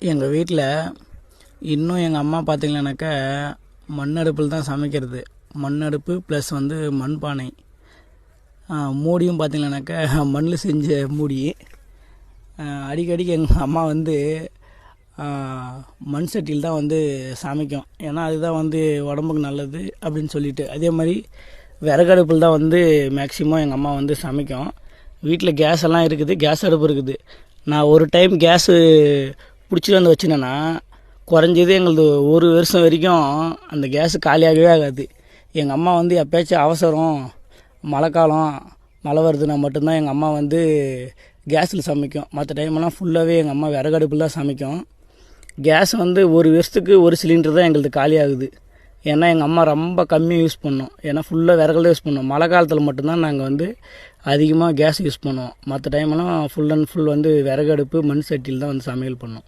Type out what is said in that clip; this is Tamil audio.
எங்கள் வீட்டில் இன்னும் எங்கள் அம்மா பார்த்தீங்கன்னாக்கா மண் அடுப்பில் தான் சமைக்கிறது. மண் அடுப்பு ப்ளஸ் வந்து மண்பானை. மூடியும் பார்த்தீங்கன்னாக்கா மண்ணில் செஞ்ச மூடி. அடிக்கடிக்கு எங்கள் அம்மா வந்து மண் சட்டியில் தான் வந்து சமைக்கும். ஏன்னா அதுதான் வந்து உடம்புக்கு நல்லது அப்படின்னு சொல்லிட்டு. அதே மாதிரி விறகடுப்பில் தான் வந்து மேக்ஸிமம் எங்கள் அம்மா வந்து சமைக்கும். வீட்டில் கேஸ் எல்லாம் இருக்குது கேஸ் அடுப்பு இருக்குது. நான் ஒரு டைம் கேஸு பிடிச்சிட்டு வந்து வச்சுனேன்னா குறைஞ்சது எங்களது ஒரு வருஷம் வரைக்கும் அந்த கேஸு காலியாகவே ஆகாது. எங்கள் அம்மா வந்து எப்பயாச்சும் அவசரம் மழை காலம் மழை வருதுன்னா மட்டும்தான் எங்கள் அம்மா வந்து கேஸில் சமைக்கும். மற்ற டைமெல்லாம் ஃபுல்லாகவே எங்கள் அம்மா விறகடுப்பில் தான் சமைக்கும். கேஸ் வந்து ஒரு வருஷத்துக்கு ஒரு சிலிண்டர் தான் எங்களுது காலி ஆகுது ஏன்னா எங்கள் அம்மா ரொம்ப கம்மியாக யூஸ் பண்ணோம். ஏன்னா ஃபுல்லாக விறகுல யூஸ் பண்ணோம். மழை காலத்தில் மட்டும்தான் நாங்கள் வந்து அதிகமாக கேஸ் யூஸ் பண்ணுவோம். மற்ற டைமெல்லாம் ஃபுல் அண்ட் ஃபுல் வந்து விறகடுப்பு மண் சட்டியில் தான் வந்து சமையல் பண்ணோம்